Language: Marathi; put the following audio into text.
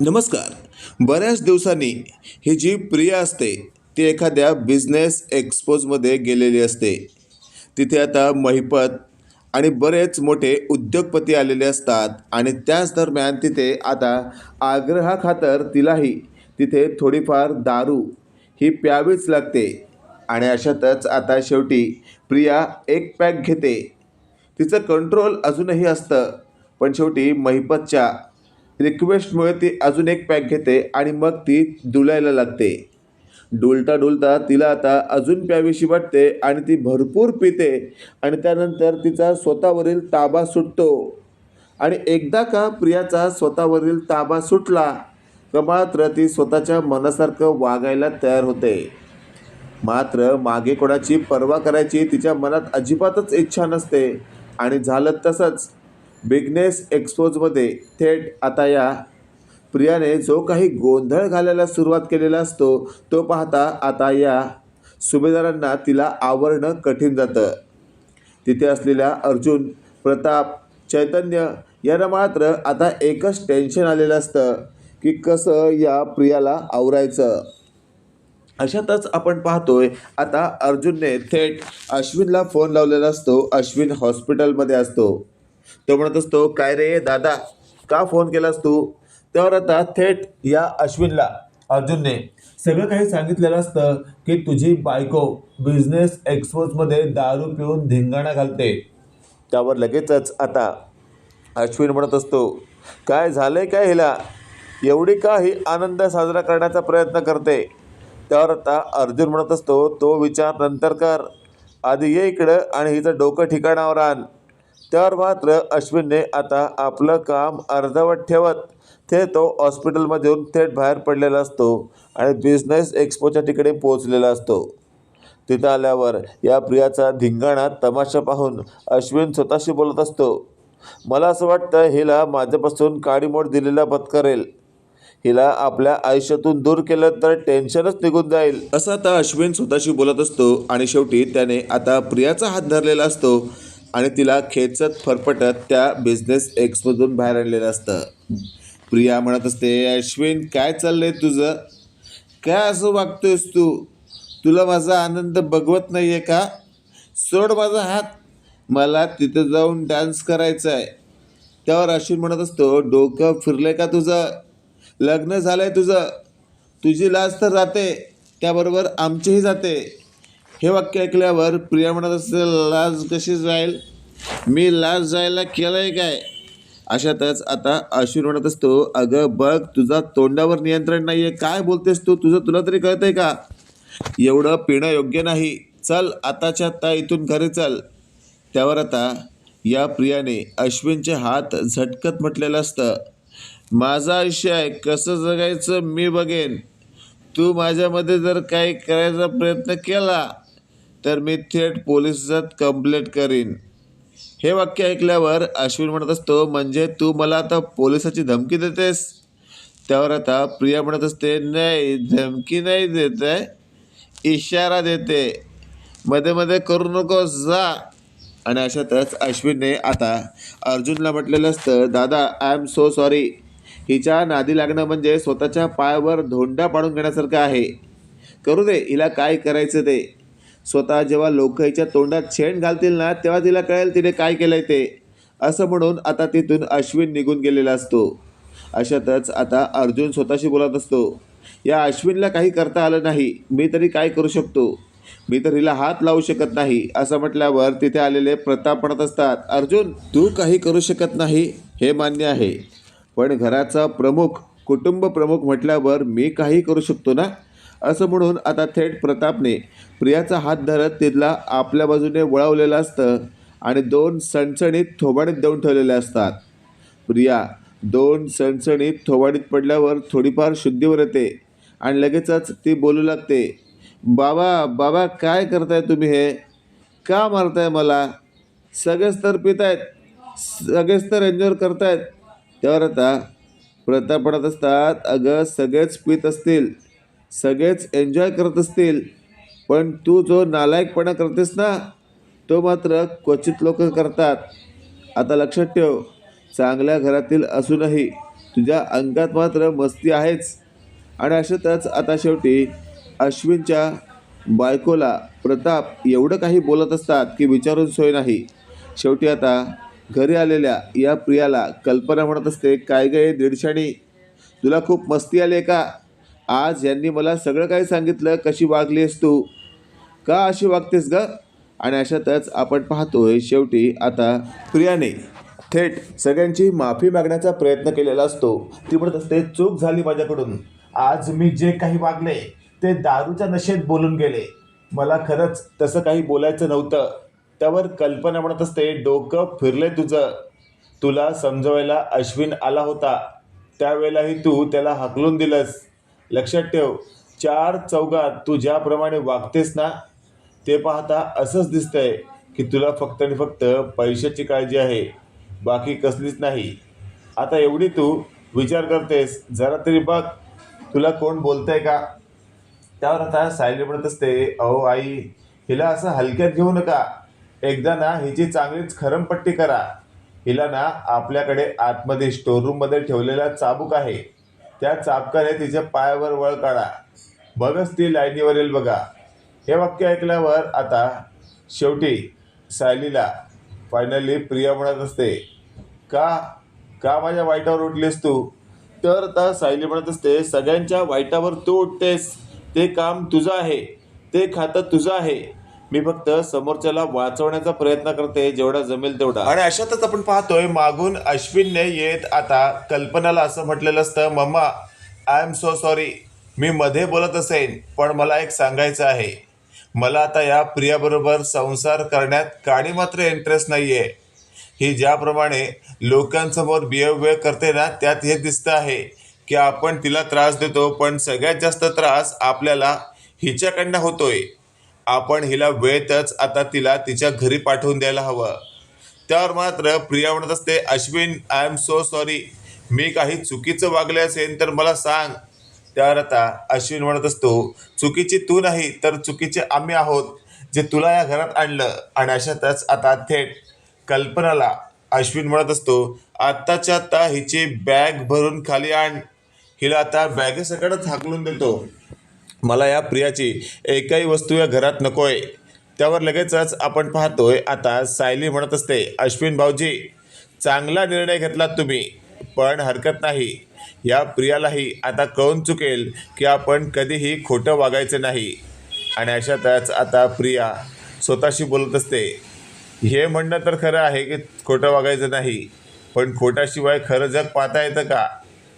नमस्कार. बऱ्याच दिवसांनी ही जी प्रिया असते ती एखाद्या बिझनेस एक्सपोजमध्ये गेलेली असते. तिथे आता महिपत आणि बरेच मोठे उद्योगपती आलेले असतात आणि त्याच दरम्यान तिथे आता आग्रहाखातर तिलाही तिथे थोडीफार दारू ही प्यावीच लागते. आणि अशातच आता शेवटी प्रिया एक पॅक घेते. तिचं कंट्रोल अजूनही असतं पण शेवटी महिपतच्या रिक्वेस्टमुळे ती अजून एक पॅक घेते आणि मग ती डुलायला लागते. डुलता डुलता तिला आता अजून प्यावीशी वाटते आणि ती भरपूर पिते आणि त्यानंतर तिचा स्वतःवरील ताबा सुटतो. आणि एकदा का प्रियाचा स्वतःवरील ताबा सुटला तर मात्र ती स्वतःच्या मनासारखं वागायला तयार होते. मात्र मागे कोणाची पर्वा करायची तिच्या मनात अजिबातच इच्छा नसते आणि झालं तसंच. बिगनेस एक्सपोजमध्ये थेट आता या. प्रियाने जो काही गोंधळ घालायला सुरुवात केलेला असतो तो पाहता आता या सुभेदारांना तिला आवरणं कठीण जातं. तिथे असलेल्या अर्जुन प्रताप चैतन्य यांना मात्र आता एकच टेन्शन आलेलं असतं की कसं या प्रियाला आवरायचं. अशातच आपण पाहतोय आता अर्जुनने थेट अश्विनला फोन लावलेला असतो अश्विन हॉस्पिटलमध्ये असतो. तो म्हणत असतो काय रे दादा का फोन केलास तू? त्यावर आता थेट या अश्विनला अर्जुनने सगळं काही सांगितलेलं असतं की तुझी बायको बिझनेस एक्सपोजमध्ये दारू पिऊन धिंगाणा घालते. त्यावर लगेचच आता अश्विन म्हणत असतो काय झालं आहे काय हिला? एवढी का ही आनंद साजरा करण्याचा प्रयत्न करते? त्यावर आता अर्जुन म्हणत असतो तो विचार नंतर कर. आधी ये इकडं आणि हिचं डोकं ठिकाणावर आण. त्यावर मात्र अश्विनने आता आपलं काम अर्धवट ठेवत ते तो हॉस्पिटलमधून थेट बाहेर पडलेला असतो आणि बिझनेस एक्सपोच्या ठिकाणी पोहोचलेला असतो. तिथं आल्यावर या प्रियाचा धिंगाणा तमाशा पाहून अश्विन स्वतःशी बोलत असतो मला असं वाटतं हिला माझ्यापासून काडीमोड दिलेला पत्करेल हिला आपल्या आयुष्यातून दूर केलं तर टेन्शनच निघून जाईल. असं आता अश्विन स्वतःशी बोलत असतो आणि शेवटी त्याने आता प्रियाचा हात धरलेला असतो आणि तिला खेचत फरफटत त्या बिझनेस एक्समधून बाहेर आणलेलं असतं. प्रिया म्हणत असते अश्विन काय चाललंय तुझं? काय असं वागतोयस तू? तुला माझा आनंद बघवत नाही आहे का? सोड माझा हात. मला तिथं जाऊन डान्स करायचा आहे त्यावर अश्विन म्हणत असतो डोकं फिरलंय का तुझं? लग्न झालं आहे तुझं? तुझी लाज तर जाते त्याबरोबर आमचीही जाते. हे वाक्य ऐकल्यावर प्रिया म्हणत असते लाज कशी जाईल? मी लाज जायला केलं आहे काय? अशातच आता अश्विन म्हणत असतो अगं बघ तुझा तोंडावर नियंत्रण नाही आहे काय बोलतेस तू? तुझं तुला तरी कळतंय का? एवढं पिणं योग्य नाही. चल आताच्या आता इथून घरी चल. त्यावर आता या प्रियाने अश्विनचे हात झटकत म्हटलेलं असतं माझं आयुष्य आहे. कसं जगायचं मी बघेन. तू माझ्यामध्ये जर काही करायचा प्रयत्न केला तर मी थेट पोलिसात कंप्लेंट करीन. हे वाक्य ऐकल्यावर अश्विन म्हणत असतो म्हणजे तू मला आता पोलिसाची धमकी देतेस? त्यावर आता प्रिया म्हणत असते नाही धमकी नाही देत आहे इशारा देते. मध्ये मध्ये करू नको जा. आणि अशातच अश्विनने आता अर्जुनला म्हटलेलं असतं दादा आय एम सो सॉरी हिच्या नादी लागणं म्हणजे स्वतःच्या पायावर धोंडा पाडून घेण्यासारखं आहे. करू दे हिला काय करायचं ते. स्वतः जेव्हा लोक हिच्या तोंडात शेण घालतील ना तेव्हा तिला कळेल तिने काय केलंय ते. असं म्हणून आता तिथून अश्विन निघून गेलेला असतो. अशातच आता अर्जुन स्वतःशी बोलत असतो. या अश्विनला काही करता आलं नाही. मी तरी काय करू शकतो? मी तर हिला हात लावू शकत नाही. असं म्हटल्यावर तिथे आलेले प्रताप म्हणत असतात अर्जुन तू काही करू शकत नाही हे मान्य आहे. पण घराचा प्रमुख कुटुंब प्रमुख म्हटल्यावर मी काही करू शकतो ना? असं म्हणून आता थेट प्रतापने प्रियाचा हात धरत तिला आपल्या बाजूने वळवलेलं असतं आणि दोन सणसणीत थोबाडीत देऊन ठेवलेले असतात. प्रिया दोन सणसणीत थोबाडीत पडल्यावर थोडीफार शुद्धीवर येते आणि लगेचच ती बोलू लागते बाबा बाबा काय करताय तुम्ही हे? का मारताय मला? सगळेच तर पित आहेत सगळेच तर एन्जॉय करतायत. त्यावर आता प्रताप पडत असतात अगं सगळेच पित असतील सगळेच एन्जॉय करत असतील पण तू जो नालायकपणा करतेस ना तो मात्र क्वचित लोक करतात. आता लक्षात ठेव चांगल्या घरातील असूनही तुझ्या अंगात मात्र मस्ती आहेच. आणि अशातच आता शेवटी अश्विनच्या बायकोला प्रताप एवढं काही बोलत असतात की विचारून सोय नाही. शेवटी आता घरी आलेल्या या प्रियाला कल्पना म्हणत असते काय गे दीडशाणी? तुला खूप मस्ती आली आहे का? आज यांनी मला सगळं काही सांगितलं कशी वागलीस तू? का अशी वागतेस ग? आणि अशातच आपण पाहतोय शेवटी आता प्रियाने थेट सगळ्यांची माफी मागण्याचा प्रयत्न केलेला असतो. ती म्हणत असते चूक झाली माझ्याकडून. आज मी जे काही वागले ते दारूच्या नशेत बोलून गेले. मला खरंच तसं काही बोलायचं नव्हतं. त्यावर कल्पना म्हणत असते डोकं फिरले तुझं. तुला समजवायला अश्विन आला होता. त्यावेळेलाही तू त्याला हाकलून दिलंस. लक्षात ठेव चार चौघात तू ज्याप्रमाणे वागतेस ना ते पाहता असंच दिसतंय की तुला फक्त आणि फक्त पैशाची काळजी आहे बाकी कसलीच नाही. आता एवढी तू विचार करतेस जरा तरी बघ तुला कोण बोलतंय का? त्यावर आता सायली म्हणत असते अहो आई हिला असं हलक्यात घेऊ नका. एकदा ना हिची चांगलीच खरमपट्टी करा. हिला ना आपल्याकडे आतमध्ये स्टोअररूममध्ये ठेवलेला चाबूक आहे. त्या चाबकाने तिच्या पायावर वळ काढा. मगच ती लाईनीवर येईल बघा. हे वाक्य ऐकल्यावर आता शेवटी सायलीला फायनली प्रिया म्हणत असते का का माझ्या वाईटावर उठलीस तू? तर आता सायली म्हणत असते सगळ्यांच्या वाईटावर तू उठतेस. ते काम तुझं आहे. ते खातं तुझं आहे. मी फक्त समोरच्याला वाचवण्याचा प्रयत्न करते जेवढा जमेल तेवढा. आणि अशातच आपण पाहतोय मागून अश्विनने येत आता कल्पनाला असं म्हटलेलं असतं mamma I am so sorry मी मध्ये बोलत असेन पण मला एक सांगायचं आहे. मला आता या प्रियाबरोबर संसार करण्यात काडी मात्र इंटरेस्ट नाही आहे ही ज्याप्रमाणे लोकांसमोर बिहेवियर करते ना त्यात हे दिसतं आहे की आपण तिला त्रास देतो पण सगळ्यात जास्त त्रास आपल्याला हिच्याकडनं होतोय. आपण हिला वेळेतच आता तिला तिच्या घरी पाठवून द्यायला हवं. त्यावर मात्र प्रिया म्हणत असते Ashwin I am so sorry मी काही चुकीचं वागले असेल तर मला सांग. त्यावर आता अश्विन म्हणत असतो चुकीची तू नाही तर चुकीचे आम्ही आहोत जे तुला या घरात आणलं. आणि अशातच आता थेट कल्पनाला अश्विन म्हणत असतो आत्ताच्या आत्ता हिची बॅग भरून खाली आण. हिला आता बॅगेसकडंच हाकलून देतो. मला या प्रियाची एकही वस्तू या घरात नको आहे त्यावर लगेचच आपण पाहतोय. आता सायली म्हणत असते अश्विन भाऊजी चांगला निर्णय घेतलात तुम्ही पण हरकत नाही. या प्रियालाही आता कळून चुकेल की आपण कधीही खोटं वागायचं नाही. आणि अशातच आता प्रिया स्वतःशी बोलत असते हे म्हणणं तर खरं आहे की खोटं वागायचं नाही पण खोटाशिवाय खरं जग पाहता येतं का?